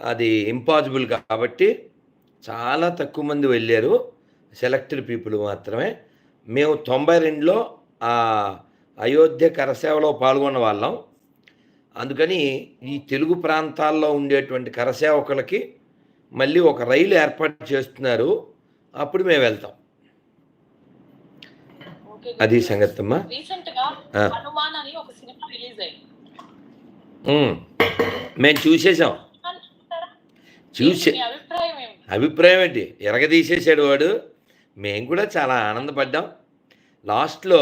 అది ఇంపాసిబుల్ కాబట్టి చాలా తక్కువ మంది వెళ్ళారు. సెలెక్టెడ్ పీపుల్ మాత్రమే. మేము తొంభై రెండులో ఆ అయోధ్య కరసేవలో పాల్గొన్న వాళ్ళం. అందుకని ఈ తెలుగు ప్రాంతాల్లో ఉండేటువంటి కరసేవకులకి మళ్ళీ ఒక రైలు ఏర్పాటు చేస్తున్నారు. అప్పుడు మేము వెళ్తాం. అది సంగతమ్మా. మేము చూసేసాం చూసే అభిప్రాయం ఏంటి? ఎరగదీసేసాడు వాడు. మేము కూడా చాలా ఆనందపడ్డాం. లాస్ట్లో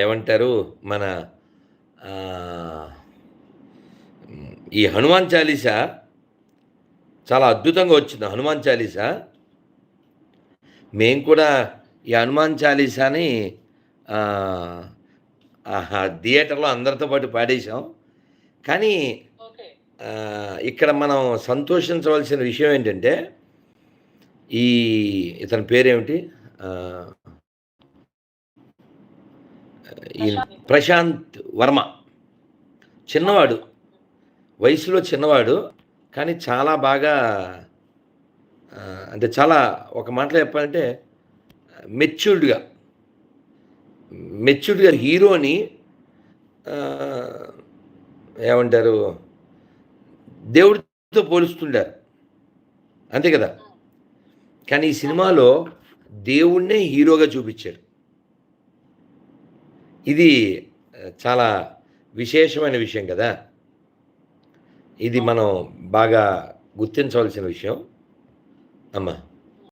ఏమంటారు? మన ఈ హనుమాన్ చాలీసా? చాలా అద్భుతంగా వచ్చింది హనుమాన్ చాలీసా. మేము కూడా ఈ హనుమాన్ చాలీసాని థియేటర్లో అందరితో పాటు పాడేశాం. కానీ ఇక్కడ మనం సంతోషించవలసిన విషయం ఏంటంటే ఈ ఇతని పేరేమిటి? ఈ ప్రశాంత్. వర్మ. చిన్నవాడు. వయసులో చిన్నవాడు కానీ చాలా బాగా అంటే చాలా ఒక మాటలో చెప్పాలంటే మెచ్యూర్డ్గా. మెచ్యూర్డ్గా హీరోని ఏమంటారు? దేవుడితో పోలుస్తుండారు అంతే కదా? కానీ ఈ సినిమాలో దేవుణ్ణే హీరోగా చూపించారు. ఇది చాలా విశేషమైన విషయం కదా? ఇది మనం బాగా గుర్తించవలసిన విషయం. అమ్మా.